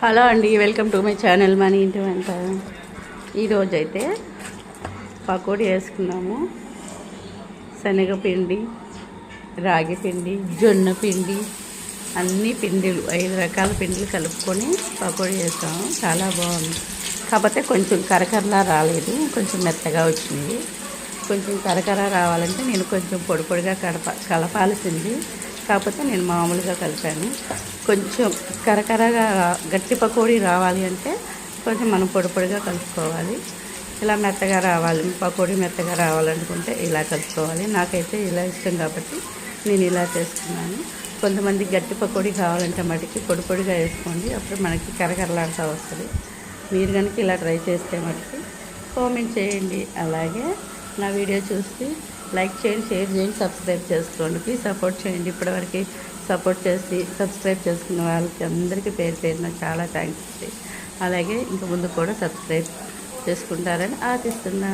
Hello అండి welcome to my channel మన ఇంటి వంట. ఈరోజు అయితే పకోడీ వేసుకున్నాము. శనగపిండి రాగి పిండి జొన్న పిండి అన్ని పిండిలు ఐదు రకాల పిండిలు కలుపుకొని పకోడీ వేసాము చాలా బాగుంది. కాకపోతే కొంచెం కరకరలా రాలేదు కొంచెం మెత్తగా వచ్చింది. కొంచెం కరకర రావాలంటే నేను కొంచెం పొడి పొడిగా కడప కలపాల్సింది. కాకపోతే నేను మామూలుగా కలిపాను. కొంచెం కరకరగా గట్టి పకోడీ రావాలి అంటే కొంచెం మనం పొడి పొడిగా కలుపుకోవాలి. ఇలా మెత్తగా రావాలి. పకోడీ మెత్తగా రావాలనుకుంటే ఇలా కలుపుకోవాలి. నాకైతే ఇలా ఇష్టం కాబట్టి నేను ఇలా చేసుకున్నాను. కొంతమంది గట్టి పకోడీ కావాలంటే మటుకి పొడి పొడిగా వేసుకోండి. అప్పుడు మనకి కరకరలాడుతూ వస్తుంది. మీరు కనుక ఇలా ట్రై చేస్తే మటుకు కామెంట్ చేయండి. అలాగే నా వీడియో చూసి లైక్ చేయండి షేర్ చేయండి సబ్స్క్రైబ్ చేసుకోండి. ప్లీజ్ సపోర్ట్ చేయండి. ఇప్పటివరకు సపోర్ట్ చేసి సబ్స్క్రైబ్ చేసుకున్న వాళ్ళకి అందరికీ పేరు పేరున చాలా థ్యాంక్స్ అలాగే ఇంక ముందు కూడా సబ్స్క్రైబ్ చేసుకుంటారని ఆశిస్తున్నా.